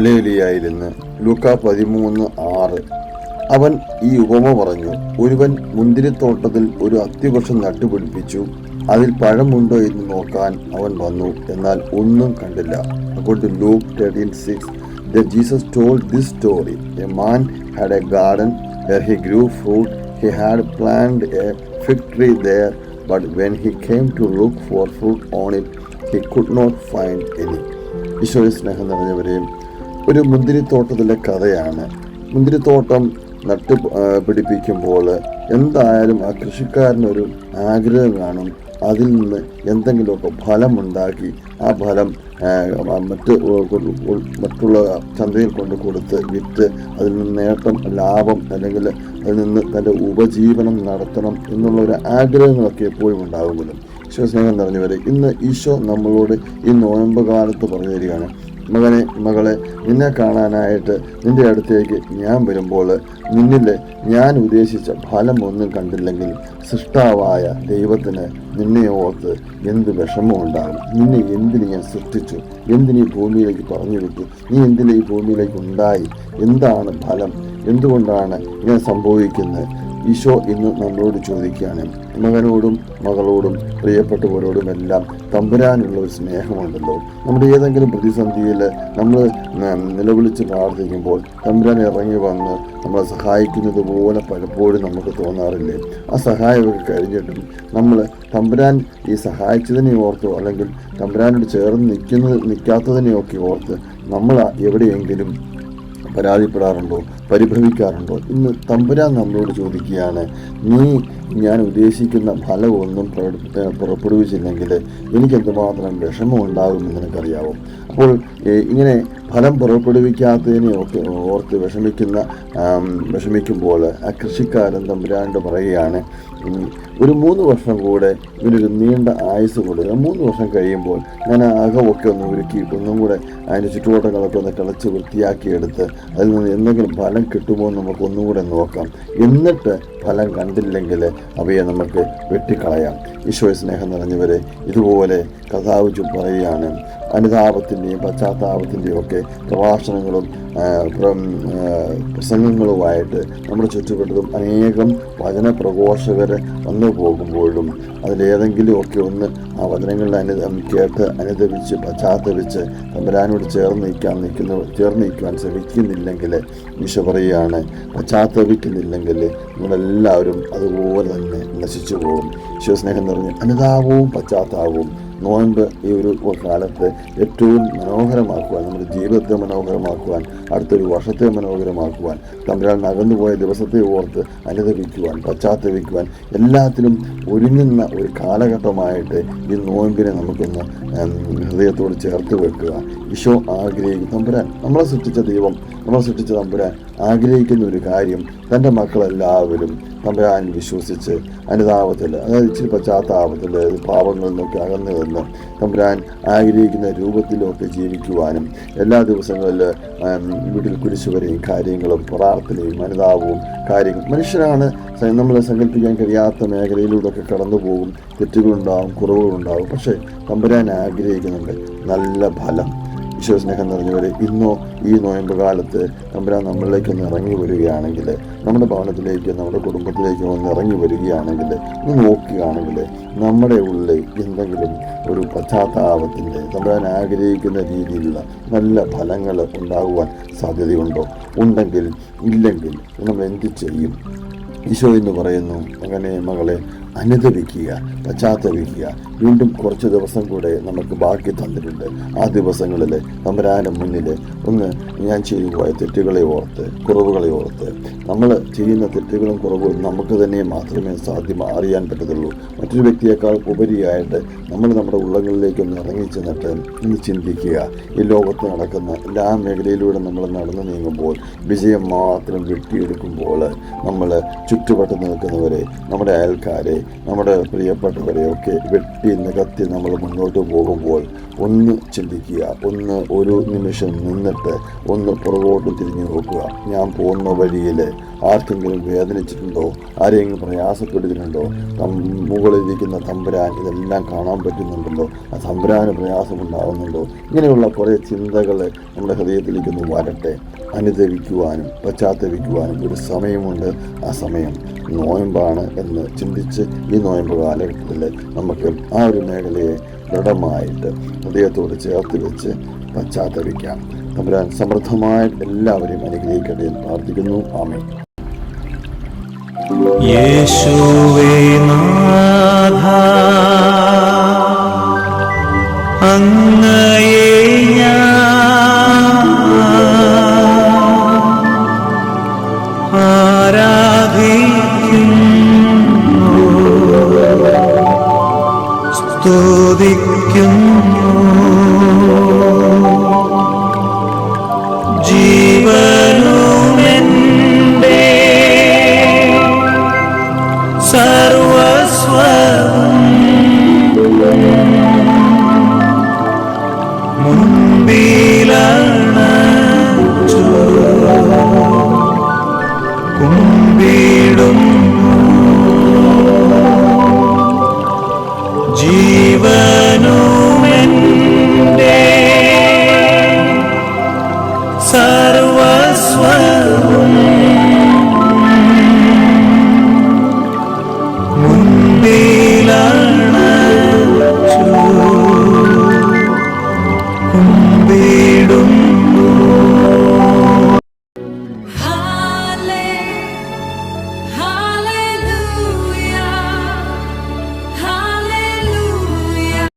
ഹലേലിയായിരുന്നു ലൂക്ക പതിമൂന്ന് ആറ്. അവൻ ഈ ഉപമ പറഞ്ഞു. ഒരുവൻ മുന്തിരിത്തോട്ടത്തിൽ ഒരു അത്തിവൃക്ഷം നട്ടുപിടിപ്പിച്ചു. അതിൽ പഴമുണ്ടോ എന്ന് നോക്കാൻ അവൻ വന്നു. എന്നാൽ ഒന്നും കണ്ടില്ല. According to Luke thirteen six the Jesus told this story a man had a garden where he grew fruit. He had planted a fig tree there but when he came to look for fruit on it he could not find any. ഈശോയെ സ്നേഹം നിറഞ്ഞവരെയും ഒരു മുന്തിരിത്തോട്ടത്തിലെ കഥയാണ്. മുന്തിരിത്തോട്ടം നട്ടു പിടിപ്പിക്കുമ്പോൾ എന്തായാലും ആ കൃഷിക്കാരനൊരു ആഗ്രഹം കാണും. അതിൽ നിന്ന് എന്തെങ്കിലുമൊക്കെ ഫലമുണ്ടാക്കി ആ ഫലം മറ്റ് മറ്റുള്ള ചന്തയിൽ കൊണ്ട് കൊടുത്ത് വിറ്റ് അതിൽ നിന്ന് നേട്ടം ലാഭം അല്ലെങ്കിൽ അതിൽ നിന്ന് തന്റെ ഉപജീവനം നടത്തണം എന്നുള്ള ഒരു ആഗ്രഹങ്ങളൊക്കെ എപ്പോഴും ഉണ്ടാകുമല്ലോ ഈശോ സ്നേഹം നിറഞ്ഞവരെ ഇന്ന് ഈശോ നമ്മളോട് ഈ നോയമ്പ് കാലത്ത് പറഞ്ഞു തരികയാണ് മകനെ മകളെ നിന്നെ കാണാനായിട്ട് നിന്റെ അടുത്തേക്ക് ഞാൻ വരുമ്പോൾ നിന്നിൽ ഞാൻ ഉദ്ദേശിച്ച ഫലമൊന്നും കണ്ടില്ലെങ്കിൽ സൃഷ്ടാവായ ദൈവത്തിന് നിന്നെ ഓർത്ത് എന്ത് വിഷമമുണ്ടാകും നിന്നെ എന്തിന് ഞാൻ സൃഷ്ടിച്ചു? എന്തിന് ഭൂമിയിലേക്ക് പറഞ്ഞു വിട്ടു? നീ എന്തിനെ ഈ ഭൂമിയിലേക്ക് ഉണ്ടായി? എന്താണ് ഫലം? എന്തുകൊണ്ടാണ് ഇങ്ങനെ സംഭവിക്കുന്നത്? ഈശോ ഇന്ന് നമ്മളോട് ചോദിക്കുകയാണ്. മകനോടും മകളോടും പ്രിയപ്പെട്ടവരോടും എല്ലാം തമ്പുരാനുള്ള ഒരു സ്നേഹമുണ്ടല്ലോ. നമ്മുടെ ഏതെങ്കിലും പ്രതിസന്ധിയിൽ നമ്മൾ നിലവിളിച്ച് പ്രാർത്ഥിക്കുമ്പോൾ തമ്പുരാൻ ഇറങ്ങി വന്ന് നമ്മളെ സഹായിക്കുന്നത് പോലെ പലപ്പോഴും നമുക്ക് തോന്നാറില്ലേ? ആ സഹായമൊക്കെ കഴിഞ്ഞിട്ടും നമ്മൾ തമ്പുരാൻ ഈ സഹായിച്ചതിനെ ഓർത്തോ അല്ലെങ്കിൽ തമ്പുരാനോട് ചേർന്ന് നിൽക്കുന്നത് നിൽക്കാത്തതിനെയൊക്കെ ഓർത്ത് നമ്മൾ എവിടെയെങ്കിലും പരാതിപ്പെടാറുണ്ടോ? പരിഭ്രമിക്കാറുണ്ടോ? ഇന്ന് തമ്പുരാൻ നമ്മളോട് ചോദിക്കുകയാണ് നീ ഞാൻ ഉദ്ദേശിക്കുന്ന ഫലമൊന്നും പുറപ്പെടുവിച്ചില്ലെങ്കിൽ എനിക്ക് എന്തുമാത്രം വിഷമം ഉണ്ടാകുമെന്ന് നിനക്കറിയാവോ? അപ്പോൾ ഇങ്ങനെ ഫലം പുറപ്പെടുവിക്കാത്തതിനെ ഒക്കെ ഓർത്ത് വിഷമിക്കുന്ന വിഷമിക്കുമ്പോൾ ആ കൃഷിക്കാരൻ തമ്പുരാണ്ട് പറയുകയാണ് ഒരു മൂന്ന് വർഷം കൂടെ ഇവനൊരു നീണ്ട ആയുസ് കൊടുക്കുക മൂന്ന് വർഷം കഴിയുമ്പോൾ ഞാൻ അകമൊക്കെ ഒന്ന് ഒരുക്കി ഒന്നും കൂടെ അതിന്റെ ചുറ്റുവട്ടങ്ങളൊക്കെ ഒന്ന് കിളച്ച് വൃത്തിയാക്കിയെടുത്ത് അതിൽ നിന്ന് എന്തെങ്കിലും ഫലം കിട്ടുമോ എന്ന് നമുക്ക് ഒന്നും കൂടെ നോക്കാം. എന്നിട്ട് ഫലം കണ്ടില്ലെങ്കിൽ അവയെ നമുക്ക് വെട്ടിക്കളയാം. ഈശോയ സ്നേഹം നിറഞ്ഞവരെ ഇതുപോലെ കഥാവ് പറയുകയാണ് അനുതാപത്തിന്റെയും പശ്ചാത്താപത്തിന്റെയും ഒക്കെ പ്രഭാഷണങ്ങളും പ്രസംഗങ്ങളുമായിട്ട് നമ്മുടെ ചുറ്റുപെട്ടതും അനേകം വചന പ്രഘോഷകർ വന്നു പോകുമ്പോഴും അതിലേതെങ്കിലുമൊക്കെ ഒന്ന് ആ വചനങ്ങളിൽ അനു കേട്ട് അനുദപിച്ച് പശ്ചാത്തപിച്ച് തമ്പരാനോട് ചേർന്ന് നിൽക്കാൻ നിൽക്കുന്ന ചേർന്ന് നിൽക്കുവാൻ ശ്രമിക്കുന്നില്ലെങ്കിൽ ഈശോ പറയുകയാണ് പശ്ചാത്തപിക്കുന്നില്ലെങ്കിൽ നമ്മളെല്ലാവരും അതുപോലെ തന്നെ നശിച്ചു പോകും. ശിവസ്നേഹം സ്നേഹം നിറഞ്ഞ് അനുതാപവും പശ്ചാത്താപവും നോയമ്പ് ഈ ഒരു കാലത്ത് ഏറ്റവും മനോഹരമാക്കുവാൻ നമ്മുടെ ജീവിതത്തെ മനോഹരമാക്കുവാൻ അടുത്തൊരു വർഷത്തെ മനോഹരമാക്കുവാൻ തമ്പുരാൻ നകന്നുപോയ ദിവസത്തെ ഓർത്ത് അനുദപിക്കുവാൻ പശ്ചാത്തപിക്കുവാൻ എല്ലാത്തിലും ഒരുങ്ങുന്ന ഒരു കാലഘട്ടമായിട്ട് ഈ നോയമ്പിനെ നമുക്കൊന്ന് ഹൃദയത്തോട് ചേർത്ത് വെക്കുക. ഈശോ ആഗ്രഹിക്കും. തമ്പുരാൻ നമ്മളെ സൃഷ്ടിച്ച ദൈവം നമ്മളെ സൃഷ്ടിച്ച തമ്പുരാൻ ആഗ്രഹിക്കുന്ന ഒരു കാര്യം തന്റെ മക്കളെല്ലാവരും തമ്പുരാൻ വിശ്വസിച്ച് അനുതാപത്തിൽ അതായത് ഇച്ചിരി പശ്ചാത്താപത്തിൽ പാപങ്ങളിൽ നിന്നൊക്കെ അകന്നു നിന്ന് തമ്പുരാൻ ആഗ്രഹിക്കുന്ന രൂപത്തിലൊക്കെ ജീവിക്കുവാനും എല്ലാ ദിവസങ്ങളിൽ വീട്ടിൽ കുരിശുവരെയും കാര്യങ്ങളും പ്രാർത്ഥനയും അനുതാപവും കാര്യങ്ങളും. മനുഷ്യരാണ് നമ്മളെ സങ്കല്പിക്കാൻ കഴിയാത്ത മേഖലയിലൂടെയൊക്കെ കടന്നു പോകും തെറ്റുകളുണ്ടാവും കുറവുകളുണ്ടാവും. പക്ഷേ തമ്പുരാൻ ആഗ്രഹിക്കുന്നുണ്ട് നല്ല ഫലം. ഈശോ സ്നേഹം നിറഞ്ഞവരെ ഇന്നോ ഈ നോയമ്പ് കാലത്ത് തമ്പുരാൻ നമ്മളിലേക്ക് ഒന്ന് ഇറങ്ങി വരികയാണെങ്കിൽ നമ്മുടെ ഭവനത്തിലേക്ക് നമ്മുടെ കുടുംബത്തിലേക്ക് ഒന്ന് ഇറങ്ങി വരികയാണെങ്കിൽ ഒന്ന് നോക്കുകയാണെങ്കിൽ നമ്മുടെ ഉള്ളിൽ എന്തെങ്കിലും ഒരു പശ്ചാത്താപത്തിന്റെ തമ്പുരാൻ ആഗ്രഹിക്കുന്ന രീതിയിലുള്ള നല്ല ഫലങ്ങൾ ഉണ്ടാകുവാൻ സാധ്യതയുണ്ടോ? ഉണ്ടെങ്കിൽ ഇല്ലെങ്കിൽ നമ്മൾ എന്ത് ചെയ്യും? ഈശോ എന്ന് പറയുന്നു അങ്ങനെ മകളെ അനുദപിക്കുക പശ്ചാത്തപിക്കുക. വീണ്ടും കുറച്ച് ദിവസം കൂടെ നമുക്ക് ബാക്കി തന്നിട്ടുണ്ട്. ആ ദിവസങ്ങളിൽ തമ്പരാനും മുന്നിൽ ഒന്ന് ഞാൻ ചെയ്തു പോയ തെറ്റുകളെ ഓർത്ത് കുറവുകളെ ഓർത്ത്. നമ്മൾ ചെയ്യുന്ന തെറ്റുകളും കുറവുകളും നമുക്ക് തന്നെ മാത്രമേ സാധ്യം അറിയാൻ പറ്റത്തുള്ളൂ. മറ്റൊരു വ്യക്തിയേക്കാൾ ഉപരിയായിട്ട് നമ്മൾ നമ്മുടെ ഉള്ളങ്ങളിലേക്കൊന്ന് ഇറങ്ങി ചെന്നിട്ട് ഒന്ന് ചിന്തിക്കുക. ഈ ലോകത്ത് നടക്കുന്ന എല്ലാ മേഖലയിലൂടെ നമ്മൾ നടന്നു നീങ്ങുമ്പോൾ വിജയം മാത്രം വെട്ടിയെടുക്കുമ്പോൾ നമ്മൾ ചുറ്റുവട്ടം നിൽക്കുന്നവരെ നമ്മുടെ അയൽക്കാരെ നമ്മുടെ പ്രിയപ്പെട്ടവരെയൊക്കെ വെട്ടി നികത്തി നമ്മൾ മുന്നോട്ട് പോകുമ്പോൾ ഒന്ന് ചിന്തിക്കുക ഒന്ന് ഒരു നിമിഷം നിന്നിട്ട് ഒന്ന് പുറകോട്ട് തിരിഞ്ഞു നോക്കുക. ഞാൻ പോകുന്ന വഴിയിൽ ആർക്കെങ്കിലും വേദനിച്ചിട്ടുണ്ടോ? ആരെങ്കിലും പ്രയാസപ്പെടുത്തിയിട്ടുണ്ടോ? തം മുകളിലിരിക്കുന്ന തമ്പുരാൻ ഇതെല്ലാം കാണാൻ പറ്റുന്നുണ്ടല്ലോ? ആ തമ്പുരാന് പ്രയാസമുണ്ടാകുന്നുണ്ടോ ഇങ്ങനെയുള്ള കുറേ ചിന്തകൾ നമ്മുടെ ഹൃദയത്തിലേക്കൊന്ന് വരട്ടെ. അനുദവിക്കുവാനും പശ്ചാത്തപിക്കുവാനും ഒരു സമയമുണ്ട്. ആ സമയം നോയമ്പാണ് എന്ന് ചിന്തിച്ച് ഈ നോയമ്പ് കാലഘട്ടത്തിൽ നമുക്ക് ആ ഒരു മേഖലയെ ദൃഢമായിട്ട് ഹൃദയത്തോട് ചേർത്ത് വെച്ച് പശ്ചാത്തപിക്കാം. തമ്പുരാൻ സമൃദ്ധമായ എല്ലാവരെയും അനുഗ്രഹിക്കട്ടെ എന്ന് പ്രാർത്ഥിക്കുന്നു. ആമേ യേശുവേ സ്തുതിക്കുന്നു power.